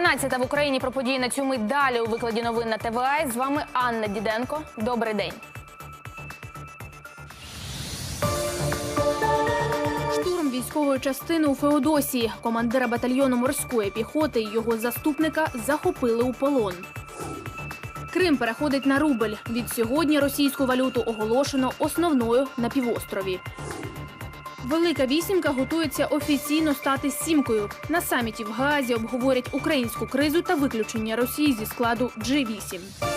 12 в Україні про події на цю мить далі у викладі новин на ТВА. З вами Анна Діденко. Добрий день. Штурм військової частини у Феодосії. Командира батальйону морської піхоти і його заступника захопили у полон. Крим переходить на рубль. Від сьогодні російську валюту оголошено основною на півострові. Велика вісімка готується офіційно стати сімкою. На саміті в Гаазі обговорять українську кризу та виключення Росії зі складу G8.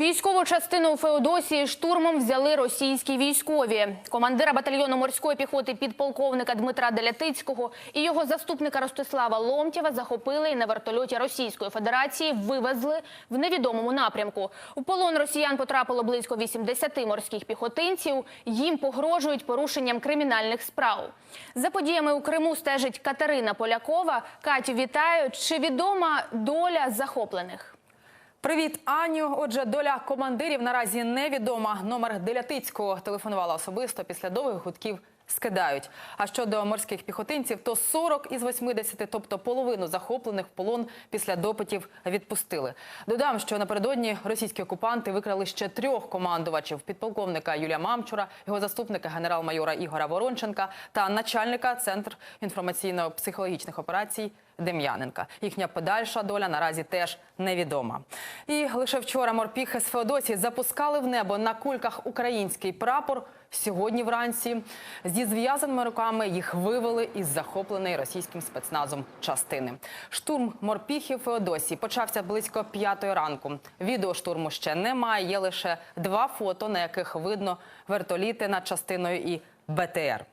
Військову частину у Феодосії штурмом взяли російські військові. Командира батальйону морської піхоти підполковника Дмитра Делятицького і його заступника Ростислава Ломтєва захопили і на вертольоті Російської Федерації вивезли в невідомому напрямку. У полон росіян потрапило близько 80 морських піхотинців. Їм погрожують порушенням кримінальних справ. За подіями у Криму стежить Катерина Полякова. Катю, вітаю. Чи відома доля захоплених? Привіт, Аню. Отже, доля командирів наразі невідома. Номер Делятицького телефонувала особисто після довгих гудків. Скидають. А щодо морських піхотинців, то 40 із 80, тобто половину захоплених в полон після допитів відпустили. Додам, що напередодні російські окупанти викрали ще трьох командувачів: підполковника Юлія Мамчура, його заступника генерал-майора Ігора Воронченка та начальника центру інформаційно-психологічних операцій Дем'яненка. Їхня подальша доля наразі теж невідома. І лише вчора морпіхи з Феодосії запускали в небо на кульках український прапор. Сьогодні вранці зі зв'язаними руками їх вивели із захопленої російським спецназом частини. Штурм морпіхів Феодосії почався близько п'ятої ранку. Відео штурму ще немає. Є лише два фото, на яких видно вертоліти над частиною і БТР.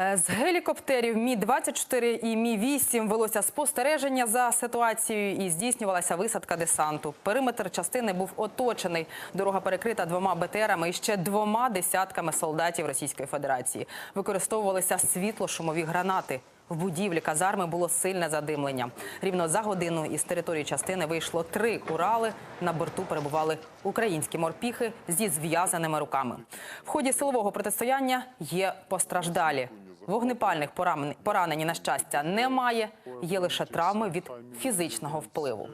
Е, З гелікоптерів Мі 24 і Мі 8 велося спостереження за ситуацією і здійснювалася висадка десанту. Периметр частини був оточений. Дорога перекрита двома БТРами і ще двома десятками солдатів Російської Федерації. Використовувалися світло-шумові гранати. В будівлі казарми було сильне задимлення. Рівно за годину із території частини вийшло три Урали. На борту перебували українські морпіхи зі зв'язаними руками. В ході силового протистояння є постраждалі. Вогнепальних поранень, на щастя, немає. Є лише травми від фізичного впливу.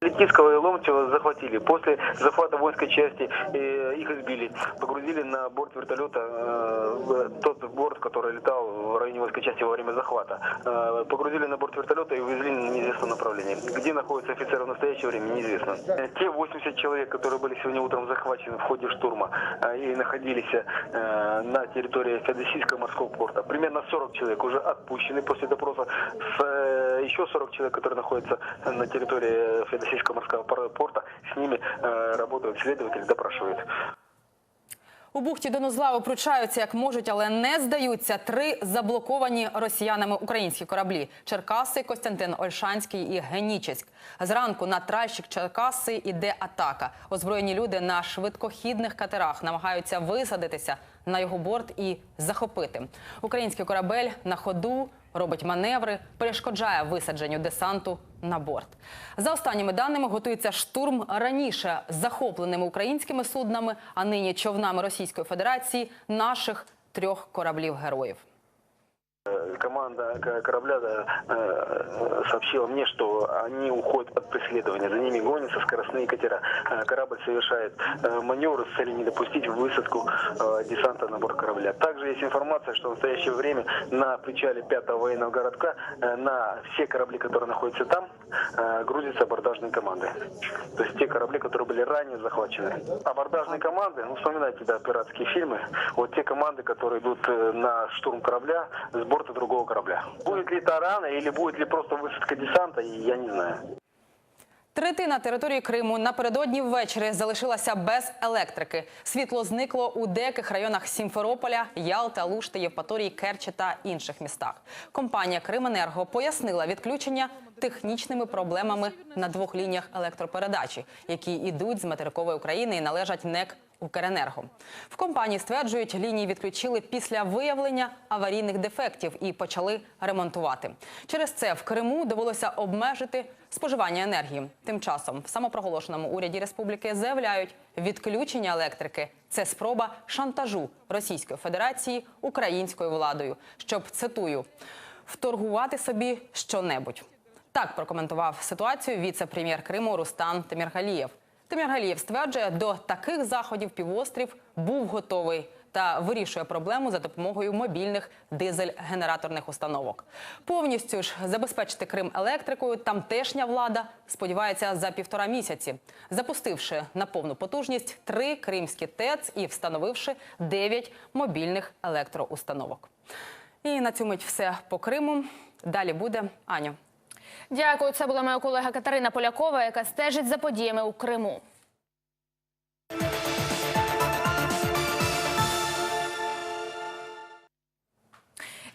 Летицкого и Ломтева захватили. После захвата воинской части э, их избили. Погрузили на борт вертолета, э, тот борт, который летал в районе воинской части во время захвата. Э, погрузили на борт вертолета и увезли на неизвестном направлении. Где находится офицер в настоящее время, неизвестно. Э, Те 80 человек, которые были сегодня утром захвачены в ходе штурма э, и находились э, на территории Феодосийского морского порта, примерно 40 человек уже отпущены после допроса. С, э, еще 40 человек, которые находятся на территории Феодосийского морского порта, с ними э, работают следователи, допрашивают. У бухті Донузлаву пручаються як можуть, але не здаються три заблоковані росіянами українські кораблі: Черкаси, Костянтин Ольшанський і Генічеськ. Зранку на тральщик Черкаси іде атака. Озброєні люди на швидкохідних катерах намагаються висадитися на його борт і захопити. Український корабель на ходу робить маневри, перешкоджає висадженню десанту на борт. За останніми даними готується штурм раніше захопленими українськими суднами, а нині човнами Російської Федерації наших трьох кораблів героїв. Э, Команда корабля э, сообщила мне, что они уходят от преследования. За ними гонятся скоростные катера. Э, Корабль совершает маневр с целью не допустить высадку десанта на борт корабля. Также есть информация, что в настоящее время на причале 5 военного городка на все корабли, которые находятся там, грузятся абордажные команды. То есть те корабли, которые были ранее захвачены. Абордажные команды, ну вспоминайте, да, пиратские фильмы, вот те команды, которые идут на штурм корабля с борта другого корабля. Будет ли тарана или будет ли просто высадка десанта, я не знаю. Третина території Криму напередодні ввечері залишилася без електрики. Світло зникло у деяких районах Сімферополя, Ялти, Алушти, Євпаторії, Керчі та інших містах. Компанія Крименерго пояснила відключення технічними проблемами на двох лініях електропередачі, які йдуть з материкової України і належать НЕК Укренерго. В компанії стверджують, лінії відключили після виявлення аварійних дефектів і почали ремонтувати. Через це в Криму довелося обмежити споживання енергії. Тим часом в самопроголошеному уряді республіки заявляють, відключення електрики це спроба шантажу Російської Федерації українською владою, щоб цитую. вторгувати собі щонебудь. Так прокоментував ситуацію віце-прем'єр Криму Рустан Теміргалієв. Теміргалієв стверджує, до таких заходів півострів був готовий та вирішує проблему за допомогою мобільних дизель-генераторних установок. Повністю ж забезпечити Крим електрикою тамтешня влада сподівається за півтора місяці, запустивши на повну потужність три кримські ТЕЦ і встановивши дев'ять мобільних електроустановок. І на цю мить все по Криму. Далі буде Аню. Дякую. Це була моя колега Катерина Полякова, яка стежить за подіями у Криму.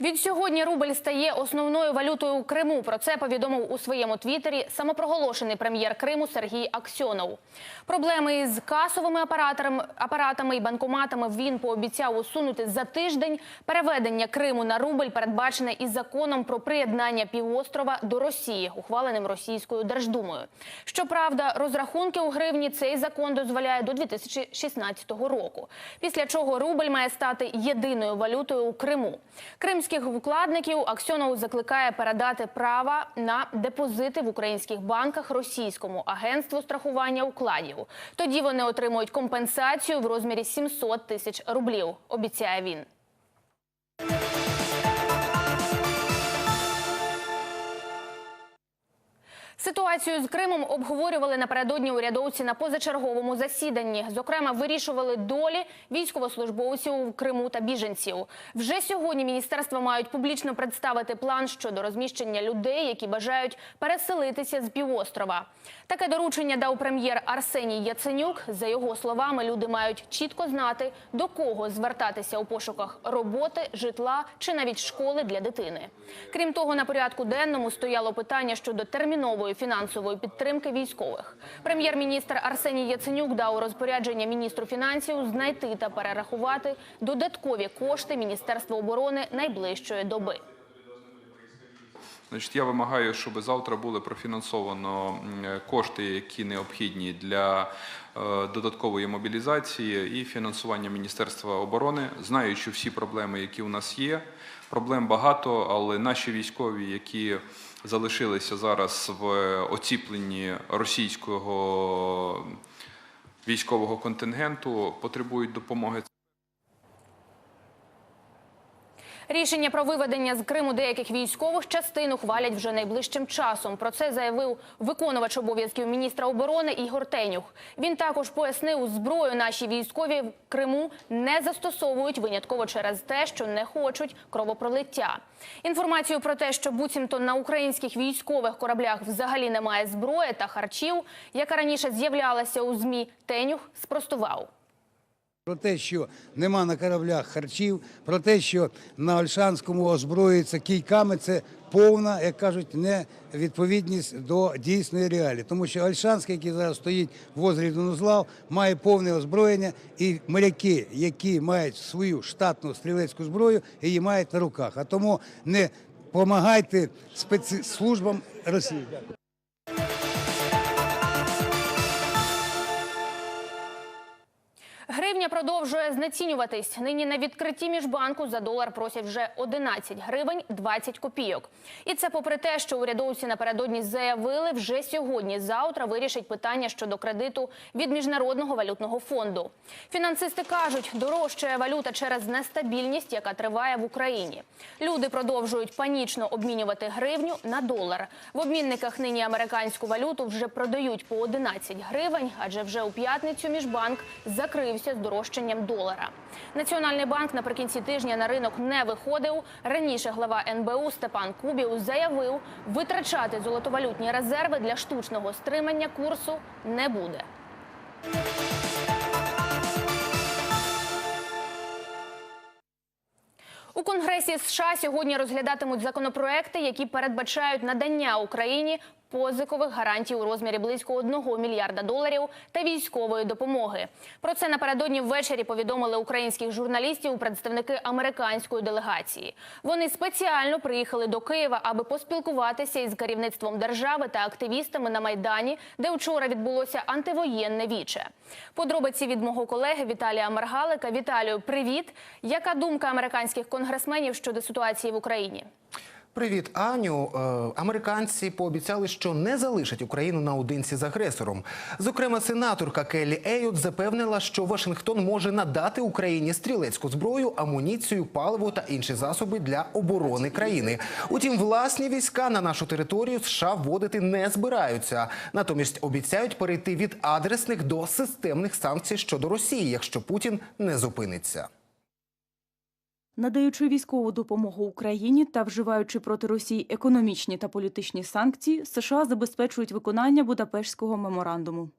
Від сьогодні рубль стає основною валютою у Криму. Про це повідомив у своєму твіттері самопроголошений прем'єр Криму Сергій Аксьонов. Проблеми із касовими апаратами, і банкоматами він пообіцяв усунути за тиждень. Переведення Криму на рубль передбачене із законом про приєднання півострова до Росії, ухваленим Російською Держдумою. Щоправда, розрахунки у гривні цей закон дозволяє до 2016 року. Після чого рубль має стати єдиною валютою у Криму. Кримських вкладників Аксьонов закликає передати права на депозити в українських банках російському агентству страхування укладів. Тоді вони отримують компенсацію в розмірі 700 тисяч рублів. Обіцяє він. Ситуацію з Кримом обговорювали напередодні урядовці на позачерговому засіданні. Зокрема, вирішували долі військовослужбовців у Криму та біженців. Вже сьогодні міністерства мають публічно представити план щодо розміщення людей, які бажають переселитися з півострова. Таке доручення дав прем'єр Арсеній Яценюк. За його словами, люди мають чітко знати, до кого звертатися у пошуках роботи, житла чи навіть школи для дитини. Крім того, на порядку денному стояло питання щодо термінової фінансової підтримки військових. Прем'єр-міністр Арсеній Яценюк дав розпорядження міністру фінансів знайти та перерахувати додаткові кошти Міністерства оборони найближчої доби. Значить, я вимагаю, щоб завтра були профінансовано кошти, які необхідні для е, додаткової мобілізації і фінансування Міністерства оборони, знаючи всі проблеми, які у нас є. Проблем багато, але наші військові, які залишилися зараз в оціпленні російського військового контингенту, потребують допомоги. Рішення про виведення з Криму деяких військових частин ухвалять вже найближчим часом. Про це заявив виконувач обов'язків міністра оборони Ігор Тенюх. Він також пояснив, зброю наші військові в Криму не застосовують винятково через те, що не хочуть кровопролиття. Інформацію про те, що буцімто на українських військових кораблях взагалі немає зброї та харчів, яка раніше з'являлася у змі, Тенюх спростував. Про те, що нема на кораблях харчів, про те, що на Ольшанському озброюються кійками, це повна, як кажуть, невідповідність до дійсної реалії. Тому що Ольшанський, який зараз стоїть возле Донузлав, має повне озброєння, і моряки, які мають свою штатну стрілецьку зброю, її мають на руках. А тому не допомагайте спецслужбам Росії. Гривня продовжує знецінюватись. Нині на відкритті міжбанку за долар просять вже 11 гривень 20 копійок. І це попри те, що урядовці напередодні заявили, вже сьогодні-завтра вирішать питання щодо кредиту від Міжнародного валютного фонду. Фінансисти кажуть, дорожчає валюта через нестабільність, яка триває в Україні. Люди продовжують панічно обмінювати гривню на долар. В обмінниках нині американську валюту вже продають по 11 гривень, адже вже у п'ятницю міжбанк закрився з дорожчанням долара. Національний банк наприкінці тижня на ринок не виходив. Раніше глава НБУ Степан Кубів заявив, витрачати золотовалютні резерви для штучного стримання курсу не буде. У Конгресі США сьогодні розглядатимуть законопроекти, які передбачають надання Україні позикових гарантій у розмірі близько 1 мільярда доларів та військової допомоги. Про це напередодні ввечері повідомили українських журналістів представники американської делегації. Вони спеціально приїхали до Києва, аби поспілкуватися із керівництвом держави та активістами на майдані, де вчора відбулося антивоєнне віче. Подробиці від мого колеги Віталія Маргалика. Віталію, привіт! Яка думка американських конгресменів щодо ситуації в Україні? Привіт, Аню. Е, Американці пообіцяли, що не залишать Україну наодинці з агресором. Зокрема, сенаторка Келлі Ейот запевнила, що Вашингтон може надати Україні стрілецьку зброю, амуніцію, паливо та інші засоби для оборони країни. Утім, власні війська на нашу територію США вводити не збираються. Натомість обіцяють перейти від адресних до системних санкцій щодо Росії, якщо Путін не зупиниться. Надаючи військову допомогу Україні та вживаючи проти Росії економічні та політичні санкції, США забезпечують виконання Будапештського меморандуму.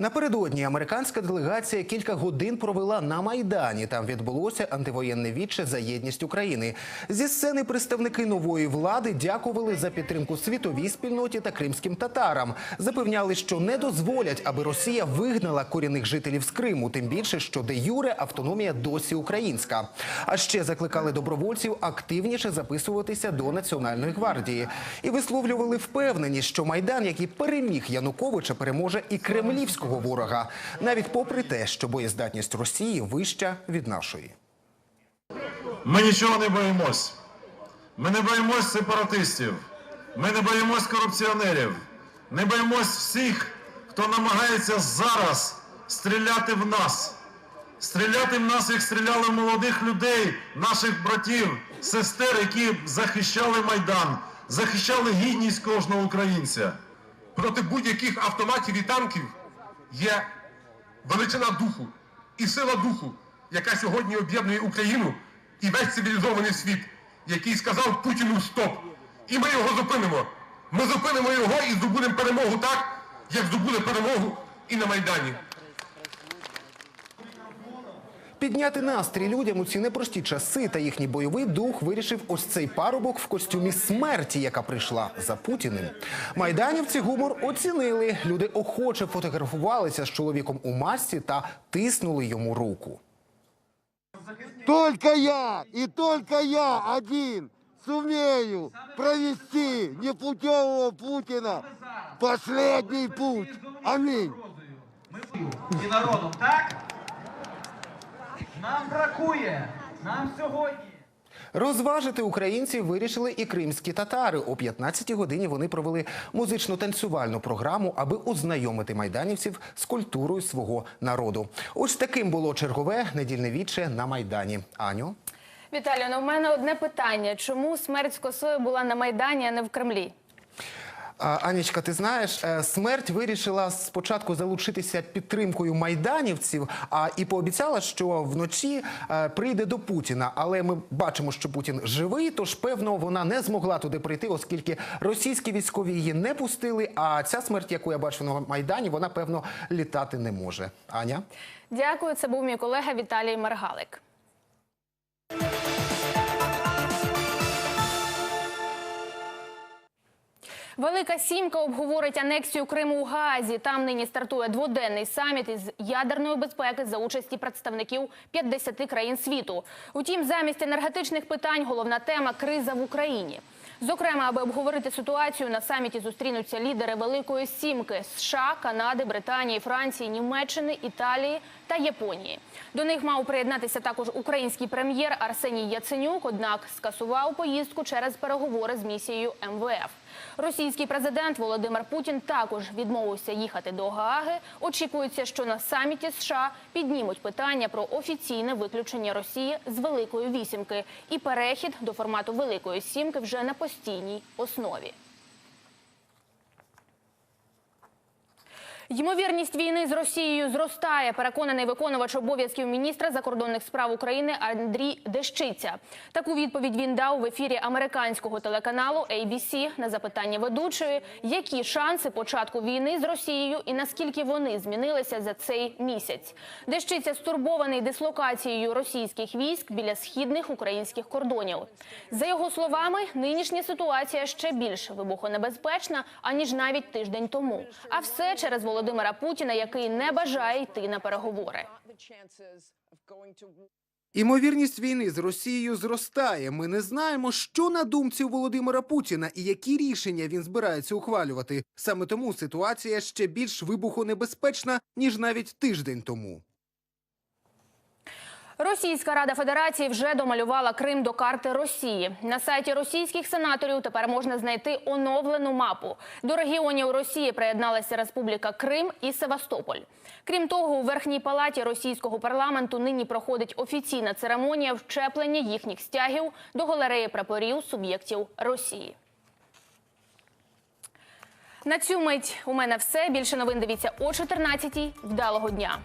Напередодні американська делегація кілька годин провела на майдані. Там відбулося антивоєнне віче за єдність України. Зі сцени представники нової влади дякували за підтримку світовій спільноті та кримським татарам. Запевняли, що не дозволять, аби Росія вигнала корінних жителів з Криму. Тим більше, що де юре автономія досі українська. А ще закликали добровольців активніше записуватися до національної гвардії і висловлювали впевненість, що майдан, який переміг Януковича, переможе і кремлівського ворога, навіть попри те, що боєздатність Росії вища від нашої. Ми нічого не боїмось. Ми не боїмось сепаратистів. Ми не боїмось корупціонерів. Не боїмось всіх, хто намагається зараз стріляти в нас. Стріляти в нас, як стріляли молодих людей, наших братів, сестер, які захищали Майдан, захищали гідність кожного українця. проти будь-яких автоматів і танків є величина духу і сила духу, яка сьогодні об'єднує Україну і весь цивілізований світ, який сказав Путіну стоп. І ми його зупинимо. Ми зупинимо його і здобудемо перемогу так, як здобули перемогу і на Майдані. Підняти настрій людям у ці непрості часи та їхній бойовий дух вирішив ось цей парубок в костюмі смерті, яка прийшла за Путіним. Майданівці гумор оцінили. Люди охоче фотографувалися з чоловіком у масці та тиснули йому руку. Только я и только я один сумею провести непутевого Путина последний путь. Аминь. і народом, так? Нам бракує. Нам сьогодні. Розважити українців вирішили і кримські татари. О 15-й годині вони провели музично-танцювальну програму, аби ознайомити майданівців з культурою свого народу. Ось таким було чергове недільне віче на майдані. Аню. Віталію, ну в мене одне питання: чому смерть з косою була на майдані, а не в Кремлі? Анічка, ти знаєш, е, смерть вирішила спочатку залучитися підтримкою майданівців, а і пообіцяла, що вночі е, прийде до Путіна. Але ми бачимо, що Путін живий, тож певно вона не змогла туди прийти, оскільки російські військові її не пустили. А ця смерть, яку я бачу на майдані, вона певно літати не може. Аня. Дякую, це був мій колега Віталій Маргалик. Велика сімка обговорить анексію Криму у Гаазі. Там нині стартує дводенний саміт із ядерної безпеки за участі представників 50 країн світу. Утім, замість енергетичних питань головна тема криза в Україні. Зокрема, аби обговорити ситуацію на саміті зустрінуться лідери Великої Сімки США, Канади, Британії, Франції, Німеччини, Італії та Японії. До них мав приєднатися також український прем'єр Арсеній Яценюк, однак скасував поїздку через переговори з місією МВФ. Російський президент Володимир Путін також відмовився їхати до Гааги. Очікується, що на саміті США піднімуть питання про офіційне виключення Росії з Великої вісімки і перехід до формату Великої сімки вже на постійній основі. Ймовірність війни з Росією зростає. Переконаний виконувач обов'язків міністра закордонних справ України Андрій Дещиця. Таку відповідь він дав в ефірі американського телеканалу ABC на запитання ведучої, які шанси початку війни з Росією і наскільки вони змінилися за цей місяць. Дещиця стурбований дислокацією російських військ біля східних українських кордонів. За його словами, нинішня ситуація ще більш вибухонебезпечна аніж навіть тиждень тому. А все через Володимира Путіна, який не бажає йти на переговори. Імовірність війни з Росією зростає. Ми не знаємо, що на думці у Володимира Путіна і які рішення він збирається ухвалювати. Саме тому ситуація ще більш вибухонебезпечна ніж навіть тиждень тому. Російська Рада Федерації вже домалювала Крим до карти Росії. На сайті російських сенаторів тепер можна знайти оновлену мапу. До регіонів Росії приєдналася Республіка Крим і Севастополь. Крім того, у верхній палаті російського парламенту нині проходить офіційна церемонія вчеплення їхніх стягів до галереї прапорів суб'єктів Росії. На цю мить у мене все. Більше новин дивіться о 14-й. Вдалого дня.